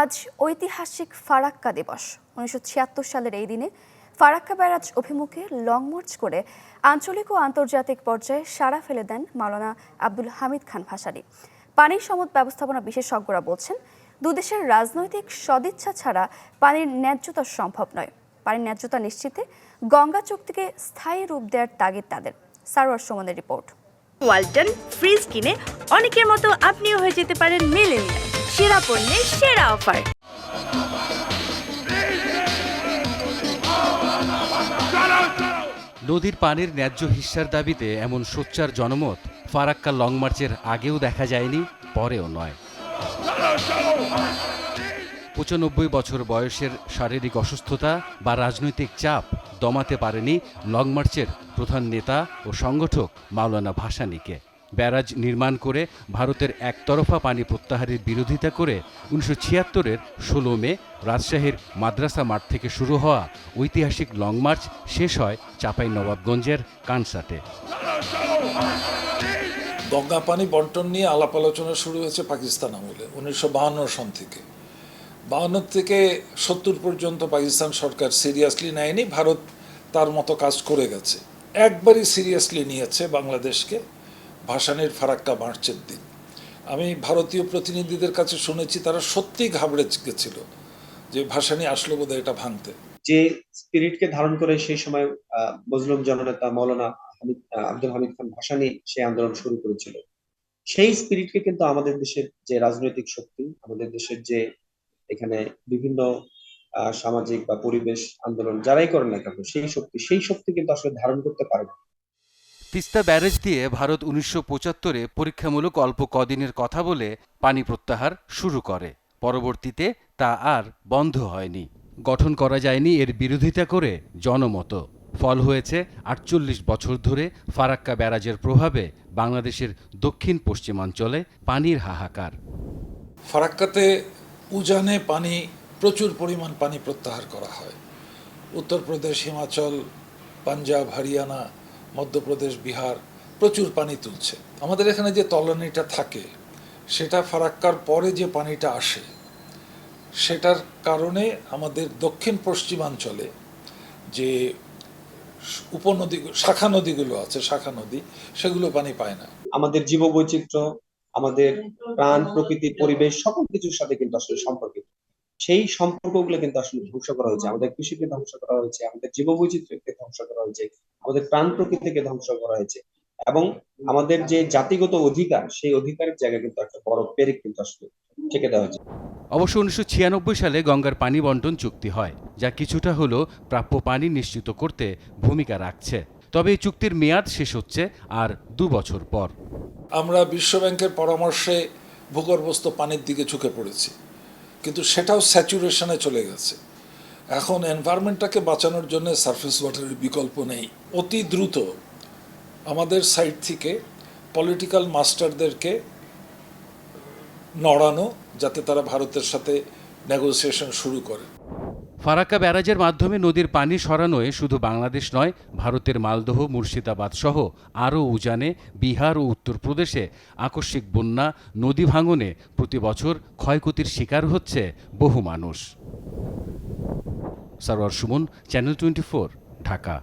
আজ ঐতিহাসিক ফারাক্কা দিবস। উনিশশো ছিয়াত্তর সালের এই দিনে ফারাক্কা ব্যারাজ অভিমুখে লং মার্চ করে আঞ্চলিক ও আন্তর্জাতিক পর্যায়ে সাড়া ফেলে দেন মাওলানা আব্দুল হামিদ খান ভাসানী। পানির সমত ব্যবস্থাপনা বিশেষজ্ঞরা বলছেন, দুদেশের রাজনৈতিক সদিচ্ছা ছাড়া পানির ন্যায্যতা সম্ভব নয়। পানির ন্যায্যতা নিশ্চিতে গঙ্গা চুক্তিকে স্থায়ী রূপ দেওয়ার তাগিদ তাদের। সারোয়ার সুমনের রিপোর্ট। ওয়ালটন ফ্রিজ কিনে অনেকের মতো আপনিও হয়ে যেতে পারেন মিলেনিয়াল। সেরা পণ্যের সেরা অফার। নদীর পানির ন্যায্য হিস্যার দাবিতে এমন সোচ্চার জনমত ফারাক্কা লং মার্চের আগেও দেখা যায়নি, পরেও নয়। পঁচানব্বই বছর বয়সের শারীরিক অসুস্থতা বা রাজনৈতিক চাপ দমাতে পারেনি লং মার্চের প্রধান নেতা ও সংগঠক মাওলানা ভাসানীকে। ব্যারাজ নির্মাণ করে ভারতের একতরফা পানি প্রত্যাহারের বিরোধিতা করে উনিশশো ছিয়াত্তরের ষোলো মে রাজশাহীর মাদ্রাসা মাঠ থেকে শুরু হওয়া ঐতিহাসিক লং মার্চ শেষ হয় চাঁপাই নবাবগঞ্জের কানসাটে গঙ্গা পানি বন্টন নিয়ে আলাপ আলোচনা শুরু হয়েছে পাকিস্তান আমলে, উনিশশো বাহান্ন সন থেকে। বাহান্ন থেকে সত্তর পর্যন্ত পাকিস্তান সরকার সিরিয়াসলি নেয়নি, ভারত তার মতো কাজ করে গেছে। একবারই সিরিয়াসলি নিয়েছে বাংলাদেশকে। ভাসানের ফারাক্কা মার্চের দিন। আমি ভারতীয় প্রতিনিধিদের কাছে শুনেছি, তারা সত্যিই ঘাবড়ে গেছিল যে ভাসানি আসলো বোধহয় এটা ভাঙতে। যে স্পিরিটকে ধারণ করে সেই সময় মজলুম জননেতা মৌলানা আব্দুল হামিদ খান ভাসানী সেই আন্দোলন শুরু করেছিল। সেই স্পিরিটকে কিন্তু আমাদের দেশের যে রাজনৈতিক শক্তি, আমাদের দেশের যে এখানে বিভিন্ন সামাজিক বা পরিবেশ আন্দোলন যারাই করেন না কেন, সেই শক্তি সেই শক্তি কিন্তু আসলে ধারণ করতে পারে না। তিস্তা ব্যারেজ দিয়ে ভারত উনিশশো পঁচাত্তরে পরীক্ষামূলক অল্প কদিনের কথা বলে পানি প্রত্যাহার শুরু করে। পরবর্তীতে তা আর বন্ধ হয়নি। গঠন করা যায়নি এর বিরোধিতা করে জনমত। ফল হয়েছে, আটচল্লিশ বছর ধরে ফারাক্কা ব্যারাজের প্রভাবে বাংলাদেশের দক্ষিণ পশ্চিমাঞ্চলে পানির হাহাকার। ফারাক্কাতে উজানে পানি, প্রচুর পরিমাণ পানি প্রত্যাহার করা হয়। উত্তরপ্রদেশ, হিমাচল, পাঞ্জাব, হরিয়ানা মধ্যপ্রদেশ, বিহার প্রচুর পানি তুলছে। আমাদের এখানে যে তলানিটা থাকে, সেটা ফারাক্কার পরে যে পানিটা আসে, সেটার কারণে আমাদের দক্ষিণ পশ্চিমাঞ্চলে যে উপনদী, শাখা নদীগুলো আছে, শাখা নদী, সেগুলো পানি পায় না। আমাদের জীববৈচিত্র্য, আমাদের প্রাণ, প্রকৃতি, পরিবেশ, সকল কিছুর সাথে কিন্তু আসলে সম্পর্কিত। সেই সম্পর্কগুলো কিন্তু আসলে ধ্বংস করা হয়েছে। আমাদের কৃষিকে ধ্বংস করা হয়েছে, আমাদের জীব জীববৈচিত্র্যকে ধ্বংস করা হয়েছে। আমাদের প্রাণ প্রকৃতিকে ধ্বংস করা হয়েছে। এবং আমাদের যে জাতিগত অধিকার সেই অধিকারের জায়গায় কিন্তু একটা বড় পেরেক কিন্তু আসলে ঠেকে দেওয়া হয়েছে। অবশ্য উনিশশো ছিয়ানব্বই সালে গঙ্গার পানি বন্টন চুক্তি হয় যা কিছুটা হলেও প্রাপ্য পানি নিশ্চিত করতে ভূমিকা রাখছে। তবে এই চুক্তির মেয়াদ শেষ হচ্ছে আর দু বছর পর। আমরা বিশ্বব্যাংকের পরামর্শে ভূগর্ভস্থ পানির দিকে ঝুঁকে পড়েছি কিন্তু সেটাও স্যাচুরেশনে চলে গেছে। এখন এনভায়রনমেন্টটাকে বাঁচানোর জন্য সারফেস ওয়াটারের বিকল্প নেই। অতি দ্রুত আমাদের সাইড থেকে পলিটিক্যাল মাস্টারদেরকে নড়ানো যাতে তারা ভারতের সাথে নেগোসিয়েশন শুরু করে। ফারাক্কা ব্যারাজের মাধ্যমে নদীর পানি সরানোয় শুধু বাংলাদেশ নয়, ভারতের মালদহ, মুর্শিদাবাদ সহ আরও উজানে বিহার ও উত্তরপ্রদেশে আকস্মিক বন্যা, নদী ভাঙনে প্রতি বছর ক্ষয়ক্ষতির শিকার হচ্ছে বহু মানুষ। Sarwar Suman channel twenty Dhaka.